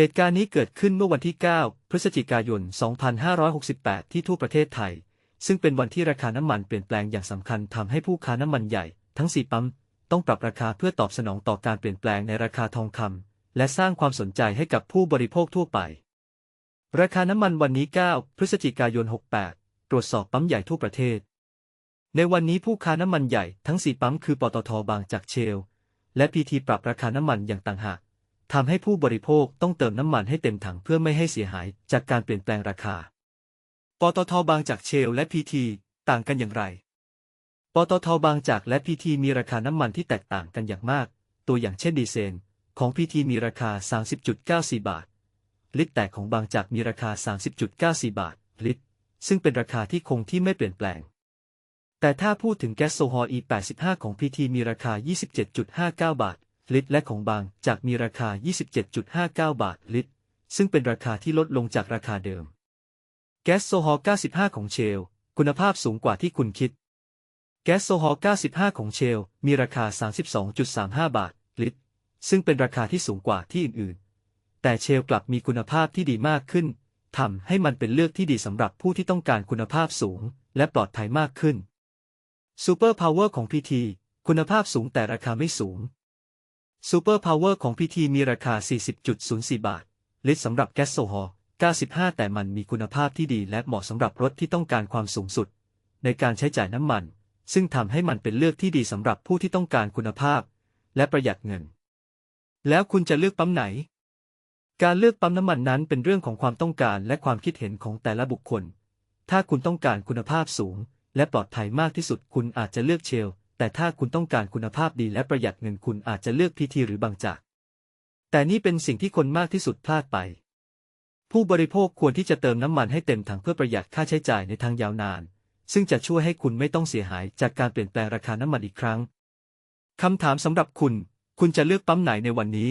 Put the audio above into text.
เหตุการณ์นี้เกิดขึ้นเมื่อวันที่ 9 พฤศจิกายน 2568 ที่ทั่วประเทศไทย ซึ่งเป็นวันที่ราคาน้ำมันเปลี่ยนแปลงอย่างสำคัญทำให้ผู้ค้าน้ำมันใหญ่ ทั้ง 4 ปั๊ม ต้องปรับราคาเพื่อตอบสนองต่อการเปลี่ยนแปลงในราคาทองคำและสร้างความสนใจให้กับผู้บริโภคทั่วไป ราคาน้ำมันวันนี้ 9 พฤศจิกายน 68 ตรวจสอบปั๊มใหญ่ทั่วประเทศ ในวันนี้ผู้ค้าน้ำมันใหญ่ทั้ง 4 ปั๊มคือปตทบางจากเชล และพีทีปรับราคาน้ำมันอย่างต่างหาก ทำให้ผู้บริโภคต้องเติมน้ำมันให้เต็มถังเพื่อไม่ให้เสียหายจากการเปลี่ยนแปลงราคา ปตทบางจากเชลและพีทีต่างกันอย่างไร ปตทบางจากและพีทีมีราคาน้ำมันที่แตกต่างกันอย่างมาก ตัวอย่างเช่นดีเซลของพีทีมีราคา 30.94 บาท ลิตรแต่ของบางจากมีราคา 30.94 บาท ลิตร ซึ่งเป็นราคาที่คงที่ไม่เปลี่ยนแปลง แต่ถ้าพูดถึงแก๊สโซฮอล์ E85 ของ PT มีราคา 27.59 บาท ลิตรและของบางจากมีราคา 27.59 บาทลิตร ซึ่งเป็นราคาที่ลดลงจากราคาเดิม แก๊สโซฮอล์95 ของเชล คุณภาพสูงกว่าที่คุณคิด แก๊สโซฮอล์95 ของเชล มีราคา 32.35 บาทลิตร ซึ่งเป็นราคาที่สูงกว่าที่อื่นๆ แต่เชลกลับมีคุณภาพที่ดีมากขึ้นทำให้มันเป็นเลือกที่ดีสำหรับผู้ที่ต้องการคุณภาพสูง และปลอดภัยมากขึ้นซูเปอร์พาวเวอร์ของ PT คุณภาพสูงแต่ราคาไม่สูง ซูเปอร์พาวเวอร์ของ PT มีราคา 40.04 บาท ลิตรสำหรับแก๊สโซฮอล์ 95 แต่มันมีคุณภาพที่ดีและเหมาะสำหรับรถที่ต้องการความสูงสุด ในการใช้จ่ายน้ำมัน ซึ่งทำให้มันเป็นเลือกที่ดีสำหรับผู้ที่ต้องการคุณภาพ และประหยัดเงิน แล้วคุณจะเลือกปั๊มไหน การเลือกปั๊มน้ำมันนั้นเป็นเรื่องของความต้องการและความคิดเห็นของแต่ละบุคคล ถ้าคุณต้องการคุณภาพสูง และปลอดภัยมากที่สุดคุณอาจจะเลือกเชล แต่ถ้าคุณต้องการคุณภาพดีและประหยัดเงินคุณอาจจะเลือกพีทีหรือบางจาก แต่นี่เป็นสิ่งที่คนมากที่สุดพลาดไป ผู้บริโภคควรที่จะเติมน้ำมันให้เต็มถังเพื่อประหยัดค่าใช้จ่ายในทางยาวนาน ซึ่งจะช่วยให้คุณไม่ต้องเสียหายจากการเปลี่ยนแปลงราคาน้ำมันอีกครั้งคำถามสำหรับคุณ คุณจะเลือกปั๊มไหนในวันนี้